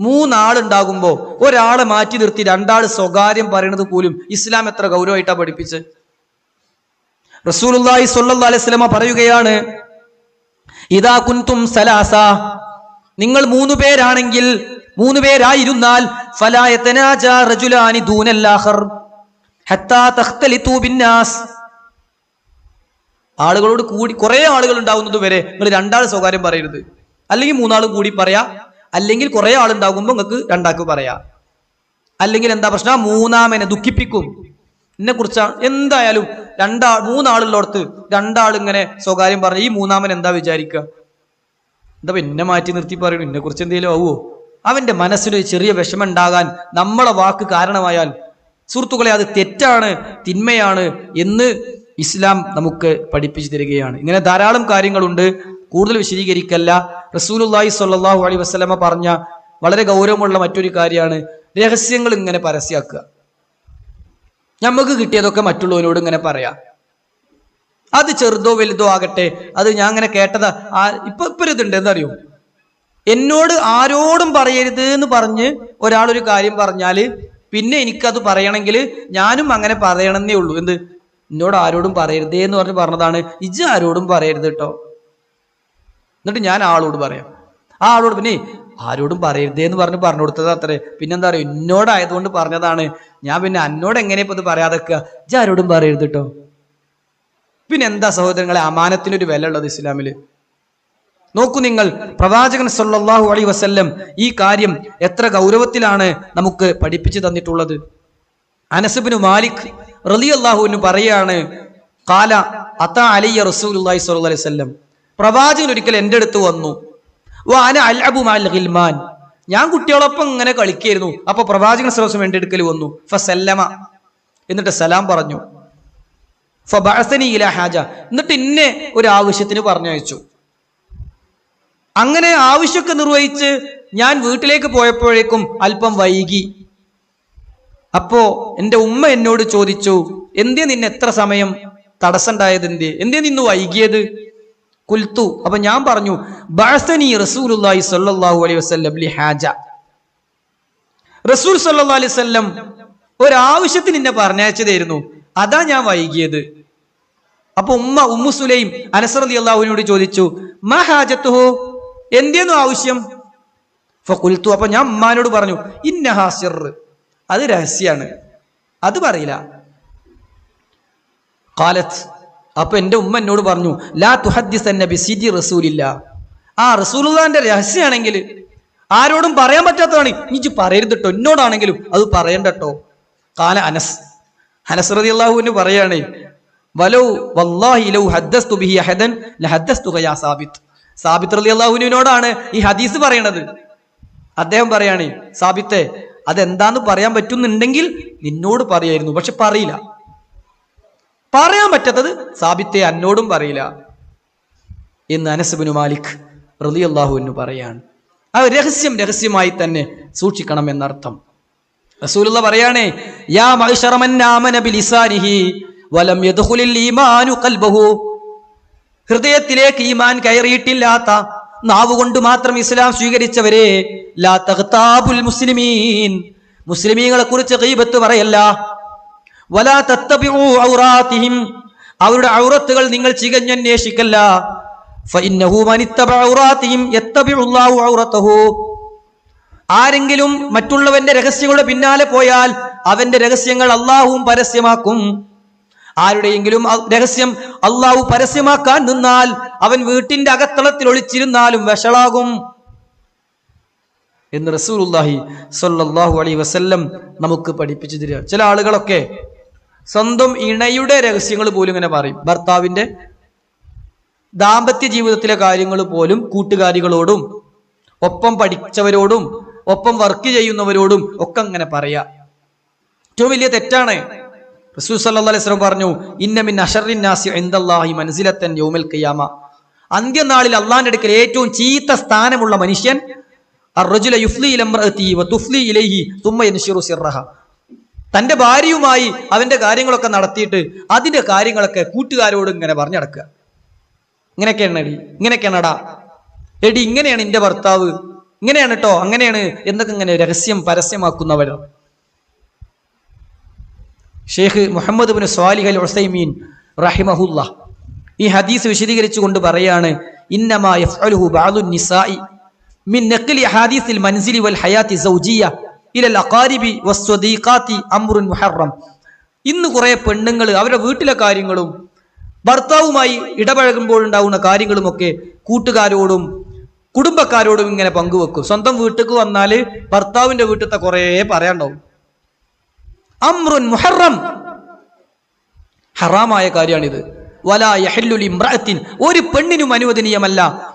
മൂന്നാളുണ്ടാകുമ്പോ ഒരാളെ മാറ്റി നിർത്തി രണ്ടാൾ സ്വകാര്യം പറയുന്നത് പോലും ഇസ്ലാം എത്ര ഗൗരവമായിട്ടാണ് പഠിപ്പിച്ച് അലൈഹി വസല്ലമ പറയുകയാണ് ഇതാ കുന്തും സലാസ. നിങ്ങൾ മൂന്ന് പേരാണെങ്കിൽ മൂന്ന് പേരായിരുന്നാൽ ആളുകളോട് കൂടി കുറെ ആളുകൾ ഉണ്ടാവുന്നത് വരെ നിങ്ങൾ രണ്ടാൾ സ്വകാര്യം പറയരുത്. അല്ലെങ്കിൽ മൂന്നാളും കൂടി പറയാ അല്ലെങ്കിൽ കുറെ ആളുണ്ടാകുമ്പോൾ നിങ്ങൾക്ക് രണ്ടാക്ക് പറയാം. അല്ലെങ്കിൽ എന്താ പ്രശ്നം? മൂന്നാമനെ ദുഃഖിപ്പിക്കും. എന്നെ കുറിച്ചാണ് എന്തായാലും രണ്ടാ മൂന്നാളുള്ളടത്ത് രണ്ടാൾ ഇങ്ങനെ സ്വകാര്യം പറഞ്ഞു ഈ മൂന്നാമൻ എന്താ വിചാരിക്കുക എന്താ പിന്നെ മാറ്റി നിർത്തി പറയണു? എന്നെ കുറിച്ച് എന്തെങ്കിലും ആവുമോ അവന്റെ മനസ്സിനൊരു ചെറിയ വിഷമം ഉണ്ടാകാൻ നമ്മളെ വാക്ക് കാരണമായാൽ സുഹൃത്തുക്കളെ അത് തെറ്റാണ് തിന്മയാണ് എന്ന് ഇസ്ലാം നമുക്ക് പഠിപ്പിച്ചു തരികയാണ്. ഇങ്ങനെ ധാരാളം കാര്യങ്ങളുണ്ട്. കൂടുതൽ വിശദീകരിക്കല്ല. റസൂലുല്ലായി സ്വല്ലല്ലാഹു അലൈഹി വസ്ലമ പറഞ്ഞ വളരെ ഗൗരവമുള്ള മറ്റൊരു കാര്യമാണ് രഹസ്യങ്ങൾ ഇങ്ങനെ പരസ്യമാക്കുക നമുക്ക് കിട്ടിയതൊക്കെ മറ്റുള്ളവരോട് ഇങ്ങനെ പറയാം. അത് ചെറുതോ വലുതോ ആകട്ടെ അത് ഞാൻ അങ്ങനെ കേട്ടതാ ആ ഇപ്പൊ ഇപ്പൊ ഇതുണ്ട് എന്താ അറിയോ എന്നോട് ആരോടും പറയരുത് എന്ന് പറഞ്ഞ് ഒരാളൊരു കാര്യം പറഞ്ഞാൽ പിന്നെ എനിക്കത് പറയണമെങ്കിൽ ഞാനും അങ്ങനെ പറയണമെന്നേ ഉള്ളൂ. എന്ത്? എന്നോട് ആരോടും പറയരുതേ എന്ന് പറഞ്ഞ് പറഞ്ഞതാണ്. ഇജ് ആരോടും പറയരുത് കേട്ടോ എന്നിട്ട് ഞാൻ ആളോട് പറയാം. ആ ആളോട് പിന്നെ ആരോടും പറയരുതേ എന്ന് പറഞ്ഞ് പറഞ്ഞു കൊടുത്തത് അത്രേ. പിന്നെന്താ പറയുക എന്നോടായതുകൊണ്ട് പറഞ്ഞതാണ്. ഞാൻ പിന്നെ അന്നോട് എങ്ങനെ ഇപ്പോൾ ഇത് പറയാതൊക്കെ? ഇജ് ആരോടും പറയരുത് കേട്ടോ പിന്നെ എന്താ സഹോദരങ്ങളെ? അമാനത്തിനൊരു വില ഉള്ളത് ഇസ്ലാമിൽ നോക്കൂ നിങ്ങൾ പ്രവാചകൻ സല്ലല്ലാഹു അലൈഹി വസല്ലം ഈ കാര്യം എത്ര ഗൗരവത്തിലാണ് നമുക്ക് പഠിപ്പിച്ചു തന്നിട്ടുള്ളത്. അനസുബിന് മാലിക് റളിയല്ലാഹുവിന് പറയാണ് കാല അത അലിയ സ്വല്ലല്ലാഹു അലൈഹി വസല്ലം. പ്രവാചകൻ ഒരിക്കൽ എന്റെ അടുത്ത് വന്നു. വാന അൽഅബു മഅൽ ഗിൽമാൻ. ഞാൻ കുട്ടികളൊപ്പം ഇങ്ങനെ കളിക്കായിരുന്നു. അപ്പൊ പ്രവാചകൻ സ്രോസം എന്റെ അടുക്കൽ വന്നു. ഫസല്ലമ. എന്നിട്ട് സലാം പറഞ്ഞു. ഫബഅസനി ഹാജ. എന്നിട്ട് ഇന്നെ ഒരു ആവശ്യത്തിന് പറഞ്ഞയച്ചു. അങ്ങനെ ആവശ്യമൊക്കെ നിർവഹിച്ച് ഞാൻ വീട്ടിലേക്ക് പോയപ്പോഴേക്കും അല്പം വൈകി. അപ്പോ എന്റെ ഉമ്മ എന്നോട് ചോദിച്ചു എന്തേ നിന്നെ എത്ര സമയം തടസ്സമുണ്ടായത്? എന്തേ എന്തേ നിന്ന് വൈകിയത്? കുൽത്തു അപ്പൊ ഞാൻ പറഞ്ഞു ബാസനി റസൂലുള്ളാഹി സ്വല്ലല്ലാഹു അലൈഹി വസല്ലം ലി ഹാജ. റസൂൽ സല്ലല്ലാഹു അലൈഹി ഒരാവശ്യത്തിന് എന്നെ പറഞ്ഞയച്ചതായിരുന്നു. അതാ ഞാൻ വൈകിയത്. അപ്പൊ ഉമ്മ ഉമ്മു സുലൈം അനസറലി അള്ളാഹുവിനോട് ചോദിച്ചു മാ എന്തേന്നു ആവശ്യം? ഫുൽത്തു അപ്പൊ ഞാൻ ഉമ്മാനോട് പറഞ്ഞു ഇന്ന ഹാസിർ അത് രഹസ്യാണ്. അത് പറയില്ല. കാലത്ത് അപ്പൊ എന്റെ ഉമ്മ എന്നോട് പറഞ്ഞു ലാ തുഹദ്ദിസ് നബി ബിസിജി റസൂലില്ല. ആ റസൂലുള്ളാന്റെ രഹസ്യമാണെങ്കിൽ ആരോടും പറയാൻ പറ്റാത്തതാണ്. ഇനി പറയരുത് കേട്ടോ എന്നോടാണെങ്കിലും അത് പറയണ്ടട്ടോ. കാല അനസ് അനസ് റളിയല്ലാഹുവിന് പറയാണ് വലൗ വല്ലാഹി ലൗ ഹദ്ദസ്തു സാബിത്ത് സാബിത്ത് അള്ളാഹുവിനോടാണ് ഈ ഹദീസ് പറയണത്. അദ്ദേഹം പറയാണ് സാബിത്തെ അതെന്താന്ന് പറയാൻ പറ്റുന്നുണ്ടെങ്കിൽ നിന്നോട് പറയായിരുന്നു പക്ഷെ പറയില്ല. പറയാൻ പറ്റാത്തത് സാബിത്തെ അന്നോടും പറയില്ല. എന്ന് അനസബിനു മാലിക് റളിയല്ലാഹുവിന് പറയാണ്. ആ രഹസ്യം രഹസ്യമായി തന്നെ സൂക്ഷിക്കണം എന്നർത്ഥം റസൂലുള്ള പറയാണേ യാ വലം ഈമാനു ഖൽബഹു. ഹൃദയത്തിലേക്ക് ഈമാൻ കയറിയിട്ടില്ലാത്ത നാവ് കൊണ്ട് മാത്രം ഇസ്ലാം സ്വീകരിച്ചവരെ ലാ തഖ്താബുൽ മുസ്ലിമീൻ. മുസ്ലിമീങ്ങളെ കുറിച്ച് ഗീബത്ത് പറയല്ല. വലാ തത്തബിഉ ഔറാത്തിഹിം. അവരുടെ ഔറത്തുകൾ നിങ്ങൾ ചികഞ്ഞന്വേഷിക്കല്ല. ആരെങ്കിലും മറ്റുള്ളവന്റെ രഹസ്യങ്ങളുടെ പിന്നാലെ പോയാൽ അവന്റെ രഹസ്യങ്ങൾ അള്ളാഹുവും പരസ്യമാക്കും. ആരുടെയെങ്കിലും രഹസ്യം അള്ളാഹു പരസ്യമാക്കാൻ നിന്നാൽ അവൻ വീട്ടിന്റെ അകത്തളത്തിൽ ഒളിച്ചിരുന്നാലും വഷളാകും. എന്ന് റസൂലുള്ളാഹി സ്വല്ലല്ലാഹു അലൈഹി വസല്ലം നമുക്ക് പഠിപ്പിച്ചു തരിക. ചില ആളുകളൊക്കെ സ്വന്തം ഇണയുടെ രഹസ്യങ്ങൾ പോലും ഇങ്ങനെ പറയും. ഭർത്താവിന്റെ ദാമ്പത്യ ജീവിതത്തിലെ കാര്യങ്ങൾ പോലും കൂട്ടുകാരികളോടും ഒപ്പം പഠിച്ചവരോടും ഒപ്പം വർക്ക് ചെയ്യുന്നവരോടും ഒക്കെ അങ്ങനെ പറയാ. ഏറ്റവും വലിയ തെറ്റാണ്. റസൂൽ സല്ലല്ലാഹു അലൈഹി വസല്ലം പറഞ്ഞു ഇന്നമിൻ മിൻ മനസ്സിലത്തൻ യൗമൽ ഖിയാമ. അന്ത്യനാളിൽ അള്ളാന്റെ അടുക്കൽ ഏറ്റവും ചീത്ത സ്ഥാനമുള്ള മനുഷ്യൻ തന്റെ ഭാര്യയുമായി അവന്റെ കാര്യങ്ങളൊക്കെ നടത്തിയിട്ട് അതിന്റെ കാര്യങ്ങളൊക്കെ കൂട്ടുകാരോട് ഇങ്ങനെ പറഞ്ഞു നടക്കുക ഇങ്ങനെയൊക്കെയാണ് എടി ഇങ്ങനെയൊക്കെയാണടാ. എടി ഇങ്ങനെയാണ് എന്റെ ഭർത്താവ്. ഇങ്ങനെയാണ് കേട്ടോ അങ്ങനെയാണ് എന്നൊക്കെ ഇങ്ങനെ രഹസ്യം പരസ്യമാക്കുന്നവർ Sheikh Muhammad bin Salih al Uthaymeen റഹിമഹുല്ല ഈ ഹദീസ് വിശദീകരിച്ചു കൊണ്ട് പറയാണ് ഇന്നമാ യഫ്അലുഹു നിസാഇ മിൻ നഖ്ലി ഹദീസിൽ മൻസിലി വൽ ഹയാത്തി സൗജിയ അംറുൻ മുഹറം. ഇന്ന് കുറേ പെണ്ണുങ്ങൾ അവരുടെ വീട്ടിലെ കാര്യങ്ങളും ഭർത്താവുമായി ഇടപഴകുമ്പോൾ ഉണ്ടാവുന്ന കാര്യങ്ങളുമൊക്കെ കൂട്ടുകാരോടും കുടുംബക്കാരോടും ഇങ്ങനെ പങ്കുവെക്കും. സ്വന്തം വീട്ടിലേക്ക് വന്നാൽ ഭർത്താവിന്റെ വീട്ടിലത്തെ കുറേ പറയാണ്ടാവും. അമ്രുൻ മുഹറം. ഹറാമായ കാര്യമാണിത്. ഒരു പെണ്ണിനും അനുവദനീയമല്ല.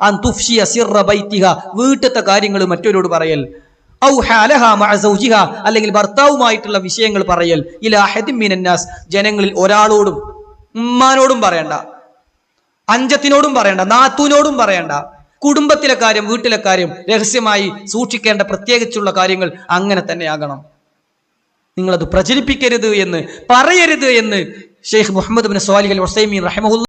വീട്ടിലത്തെ കാര്യങ്ങൾ മറ്റൊരോട് പറയൽ. അല്ലെങ്കിൽ ഭർത്താവുമായിട്ടുള്ള വിഷയങ്ങൾ പറയൽ. ഇലാ മിനന്നാസ് ജനങ്ങളിൽ ഒരാളോടും ഉമ്മാനോടും പറയണ്ട. അഞ്ചത്തിനോടും പറയണ്ട. നാത്തൂനോടും പറയണ്ട. കുടുംബത്തിലെ കാര്യം വീട്ടിലെ കാര്യം രഹസ്യമായി സൂക്ഷിക്കേണ്ട പ്രത്യേകിച്ചുള്ള കാര്യങ്ങൾ അങ്ങനെ തന്നെയാകണം നിങ്ങളത് പ്രചരിപ്പിക്കരുത് എന്ന് പറയരുത് എന്ന് Sheikh Muhammad bin Salih al വസൈമീൻ Uthaymeen റഹ്മഹുല്ല